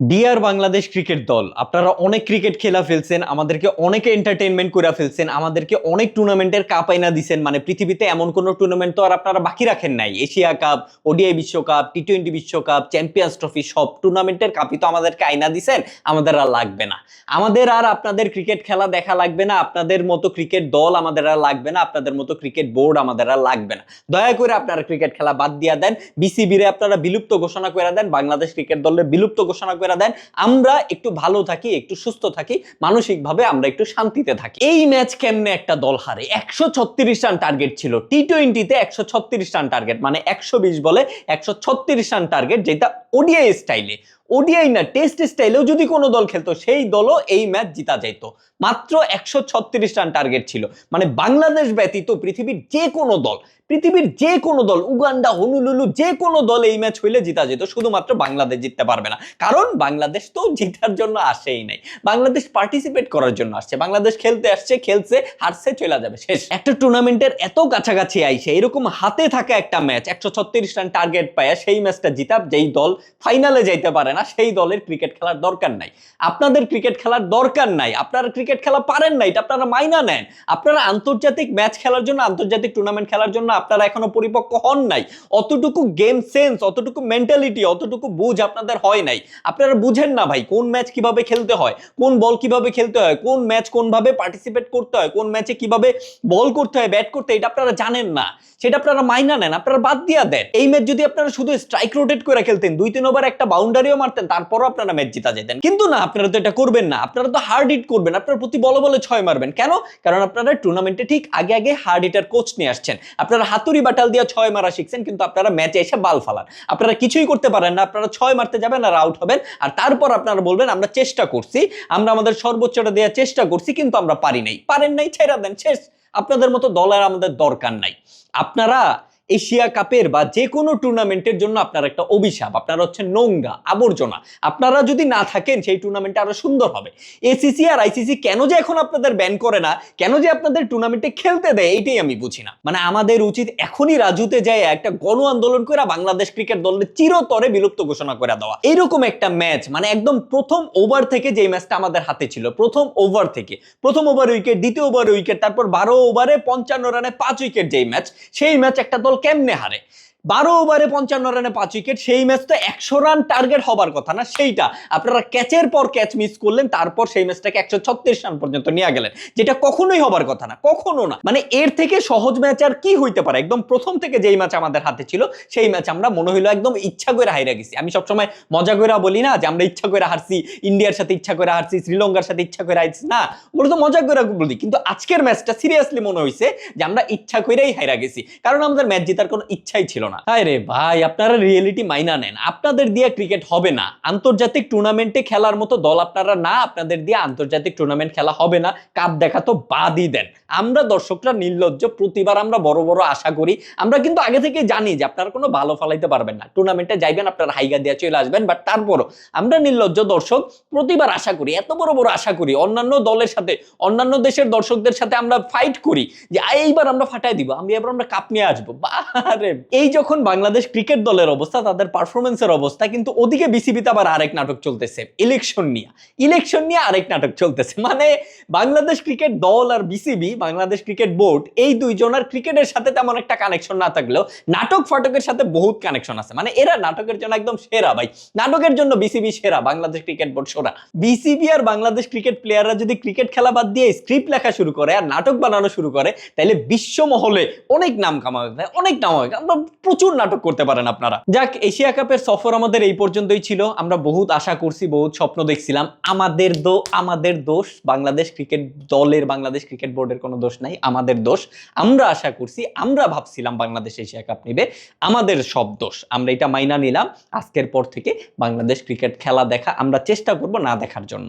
Deer Bangladesh cricket দল, আপনারা অনেক ক্রিকেট খেলা ফেলছেন, আমাদেরকে অনেকে এন্টারটেইনমেন্ট করে ফেলছেন, আমাদেরকে অনেক টুর্নামেন্টের কাপ আইনা দিছেন মানে পৃথিবীতে এমন কোনো টুর্নামেন্ট তো আর আপনারা বাকি রাখেন নাই। এশিয়া কাপ ওডিআই বিশ্বকাপ টি টোয়েন্টি বিশ্বকাপ চ্যাম্পিয়ন্স ট্রফি সব টুর্নামেন্টের কাপই তো আমাদেরকে আইনা দিছেন, আমাদের আর লাগবে না। আমাদের আর আপনাদের ক্রিকেট খেলা দেখা লাগবে না, আপনাদের মতো ক্রিকেট দল আমাদের আর লাগবে না, আপনাদের মতো ক্রিকেট বোর্ড আমাদের আর লাগবে না। দয়া করে আপনারা ক্রিকেট খেলা বাদ দিয়া দেন বিসিবিরে আপনারা বিলুপ্ত ঘোষণা করে দেন, বাংলাদেশ ক্রিকেট দলের বিলুপ্ত ঘোষণা করে দেন, আমরা একটু ভালো থাকি, একটু সুস্থ থাকি, মানসিকভাবে আমরা একটু শান্তিতে থাকি। এই ম্যাচ কেমনে একটা দল হারে? একশো ছত্রিশ রান টার্গেট ছিল। টি টোয়েন্টিতে একশো ছত্রিশ রান টার্গেট মানে একশো বিশ বলে একশো ছত্রিশ রান টার্গেট যেটা ওডিআই স্টাইলে ওডিআই না টেস্ট স্টাইলেও যদি কোনো দল খেলতো, সেই দলও এই ম্যাচ জিতা যেত মাত্র একশো ছত্রিশ রান টার্গেট ছিল। মানে বাংলাদেশ ব্যতীত পৃথিবীর যে কোনো দল, পৃথিবীর যে কোনো দল, উগান্ডা হনুলুলু যে কোনো দল এই ম্যাচ হইলে জিতা যেত। শুধুমাত্র বাংলাদেশ জিততে পারবে না। কারণ বাংলাদেশ তো জিতার জন্য আসেই নাই। বাংলাদেশ পার্টিসিপেট করার জন্য আসছে। বাংলাদেশ খেলতে আসছে, খেলছে, হারছে, চলে যাবে। শেষ। একটা টুর্নামেন্টের এত কাছাকাছি আইসে, এরকম হাতে থাকা একটা ম্যাচ একশো ছত্রিশ রান টার্গেট পায়, সেই ম্যাচটা জিতা, যেই দল ফাইনালে যাইতে পারে না সেই দলের ক্রিকেট খেলার দরকার নাই। আপনাদের ক্রিকেট খেলার দরকার নাই। আপনারা ক্রিকেট খেলা পারেন না, এটা আপনারা মাইনা নেন। আপনারা আন্তর্জাতিক ম্যাচ খেলার জন্য, আন্তর্জাতিক টুর্নামেন্ট খেলার জন্য আপনারা এখনও পরিপক্ক হন নাই। অতটুকু গেম সেন্স অতটুকু মেন্টালিটি অতটুকু বুঝ আপনাদের হয় নাই। আপনারা বুঝেন না ভাই, কোন ম্যাচ কীভাবে খেলতে হয়, কোন বল কীভাবে খেলতে হয়, কোন ম্যাচ কোনভাবে পার্টিসিপেট করতে হয়, কোন ম্যাচে কীভাবে বল করতে হয় ব্যাট করতে এটা আপনারা জানেন না। সেটা আপনারা মাইনা নেন, আপনারা বাদ দিয়া দেন। এই ম্যাচ যদি আপনারা শুধু স্ট্রাইক রোটেট করে খেলতেন, দুই, তিন ওভার একটা বাউন্ডারিও মারতেন, তারপরও আপনারা ম্যাচ জিতা যেতেন। কিন্তু না, আপনারা তো এটা করবেন না। আপনারা তো হার্ড হিট করবেন। আপনারা প্রতি বলে বলে ছয় মারবেন। কেন? কারণ আপনারা টুর্নামেন্টে ঠিক আগে আগে হার্ড হিটার কোচ নিয়ে আসছেন। আপনারা হাতুড়ি বাটাল দিয়ে ছয় মারা শিখছেন, কিন্তু আপনারা ম্যাচে এসে বাল ফালান। আপনারা কিছুই করতে পারেন না। আপনারা ছয় মারতে যাবেন আর আউট হবেন। আর তারপর আপনারা বলবেন, আমরা চেষ্টা করছি। আমরা আমাদের সর্বোচ্চটা দেওয়ার চেষ্টা করছি, কিন্তু আমরা পারি নাই। পারেন নাই, ছেড়া দেন, শেষ। আপনাদের মতো দলের আমাদের দরকার নাই। আপনারা এশিয়া কাপের বা যে কোনো টুর্নামেন্টের জন্য আপনার একটা অভিশাপ। আপনারা হচ্ছে নোংরা, আবর্জনা। আপনারা যদি না থাকেন, সেই টুর্নামেন্টটা আরও সুন্দর হবে। এসিসি আর আইসিসি কেন যে এখন আপনাদের ব্যান করে না, কেন যে আপনাদের টুর্নামেন্টে খেলতে দেয়, এইটাই আমি বুঝি না। মানে আমাদের উচিত এখনই রাজুতে যায় একটা গণ আন্দোলন করে বাংলাদেশ ক্রিকেট দলের চিরতরে বিলুপ্ত ঘোষণা করে দেওয়া। এইরকম একটা ম্যাচ মানে একদম প্রথম ওভার থেকে যে ম্যাচটা আমাদের হাতে ছিল, প্রথম ওভার থেকে। প্রথম ওভার উইকেট দ্বিতীয় ওভার উইকেট তারপর বারো ওভারে পঞ্চান্ন রানে পাঁচ উইকেট যেই ম্যাচ সেই ম্যাচ একটা দল কেমনে হারে বারো ওভারে পঞ্চান্ন রানে পাঁচ উইকেট, সেই ম্যাচ তো একশো রান টার্গেট হবার কথা না, সেইটা। আপনারা ক্যাচের পর ক্যাচ মিস করলেন, তারপর সেই ম্যাচটাকে একশো ছত্রিশ রান পর্যন্ত নিয়ে গেলেন। যেটা কখনোই হবার কথা না, কখনো না। মানে এর থেকে সহজ ম্যাচ আর কি হইতে পারে? একদম প্রথম থেকে যেই ম্যাচ আমাদের হাতে ছিল, সেই ম্যাচ আমরা মনে হইল একদম ইচ্ছা করে হাইরা গেছি। আমি সবসময় মজা করে বলি না যে, আমরা ইচ্ছা করে হারছি, ইন্ডিয়ার সাথে ইচ্ছা করে হারছি, শ্রীলঙ্কার সাথে ইচ্ছা করে হারছি, না। ওগুলো তো মজা করে বলি। কিন্তু আজকের ম্যাচটা সিরিয়াসলি মনে হয়েছে যে, আমরা ইচ্ছা করেই হাইরা গেছি। কারণ আমাদের ম্যাচ জেতার কোনো ইচ্ছাই ছিল না। রে ভাই, আপনারা রিয়েলিটি মাইনা নেন। আপনাদের দিয়ে ক্রিকেট হবে না। আন্তর্জাতিক টুর্নামেন্টে খেলার মতো দল আপনারা না, আপনাদের দিয়ে আন্তর্জাতিক টুর্নামেন্ট খেলা হবে না। কাপ দেখা তো বাদই দেন। আমরা দর্শকরা নির্লজ্জ, প্রতিবার আমরা বড় বড় আশা করি। আমরা কিন্তু আগে থেকে জানি যে আপনারা কোনো ভালো পারবেন না। টুর্নামেন্টে যাইবেন, আপনারা হাইগা দিয়ে চলে আসবেন বাট তারপরও আমরা নির্লজ্জ দর্শক, প্রতিবার আশা করি, এত বড় বড় আশা করি, অন্যান্য দলের সাথে, অন্যান্য দেশের দর্শকদের সাথে আমরা ফাইট করি যে এইবার আমরা ফাটাই দিব, আমি এবার আমরা কাপ নিয়ে আসব। বারে এই যখন বাংলাদেশ ক্রিকেট দলের অবস্থা, তাদের পারফরমেন্সের অবস্থা, কিন্তু ওদিকে বিসিবিতে আবার আরেক নাটক চলতেছে ইলেকশন নিয়ে। ইলেকশন নিয়ে আরেক নাটক চলতেছে। মানে বাংলাদেশ ক্রিকেট দল আর বিসিবি বাংলাদেশ ক্রিকেট বোর্ড, এই দুইজনের ক্রিকেটের সাথে তেমন একটা কানেকশন না থাকলেও নাটক ফাটকের সাথে বহুত কানেকশন আছে। মানে এরা নাটকের জন্য একদম সেরা ভাই। নাটকের জন্য বিসিবি সেরা, বাংলাদেশ ক্রিকেট বোর্ড সেরা। বিসিবি আর বাংলাদেশ ক্রিকেট প্লেয়াররা যদি ক্রিকেট খেলা বাদ দিয়ে স্ক্রিপ্ট লেখা শুরু করে আর নাটক বানানো শুরু করে তাহলে বিশ্ব মহলে অনেক নাম কামাবে অনেক নাম হবে। প্রচুর নাটক করতে পারেন আপনারা। যাক, এশিয়া কাপের সফর আমাদের এই পর্যন্তই ছিল। আমরা বহুত আশা করছি, বহুত স্বপ্ন দেখছিলাম। আমাদের দো, আমাদের দোষ। বাংলাদেশ ক্রিকেট দলের বাংলাদেশ ক্রিকেট বোর্ডের কোনো দোষ নাই, আমাদের দোষ। আমরা আশা করছি, আমরা ভাবছিলাম বাংলাদেশ এশিয়া কাপ নেবে। আমাদের সব দোষ। আমরা এটা মাইনা নিলাম। আজকের পর থেকে বাংলাদেশ ক্রিকেট খেলা দেখা আমরা চেষ্টা করব না দেখার জন্য।